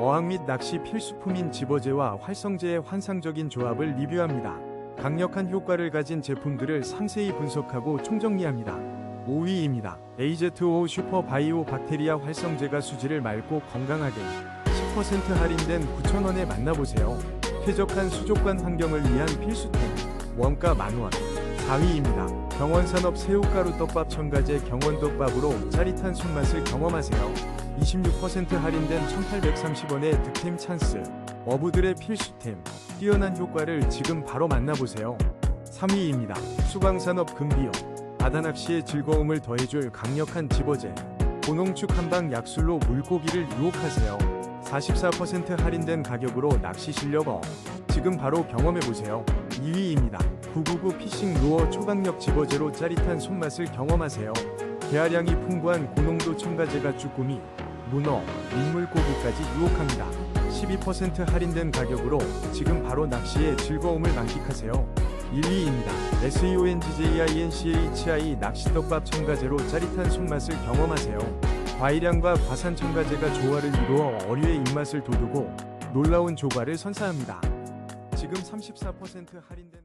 어항 및 낚시 필수품인 집어제와 활성제의 환상적인 조합을 리뷰합니다. 강력한 효과를 가진 제품들을 상세히 분석하고 총정리합니다. 5위입니다. AZ5 슈퍼 바이오 박테리아 활성제가 수지를 맑고 건강하게 10% 할인된 9,000원에 만나보세요. 쾌적한 수족관 환경을 위한 필수템. 원가 만원. 4위입니다. 경원산업 새우가루 떡밥 첨가제 경원떡밥으로 짜릿한 손맛을 경험하세요. 26% 할인된 1830원의 득템 찬스. 어부들의 필수템. 뛰어난 효과를 지금 바로 만나보세요. 3위입니다. 수강산업 금비용. 바다낚시의 즐거움을 더해줄 강력한 집어제. 고농축 한방 약술로 물고기를 유혹하세요. 44% 할인된 가격으로 낚시 실력 업. 지금 바로 경험해보세요. 2위입니다. 999 피싱 루어 초강력 집어제로 짜릿한 손맛을 경험하세요. 계하량이 풍부한 고농도 첨가제가 쭈꾸미, 문어, 민물고기까지 유혹합니다. 12% 할인된 가격으로 지금 바로 낚시의 즐거움을 만끽하세요. 1위입니다. SEONGJINCHI 낚시떡밥 첨가제로 짜릿한 손맛을 경험하세요. 과일향과 과산 첨가제가 조화를 이루어 어류의 입맛을 돋우고 놀라운 조과를 선사합니다. 지금 34% 할인된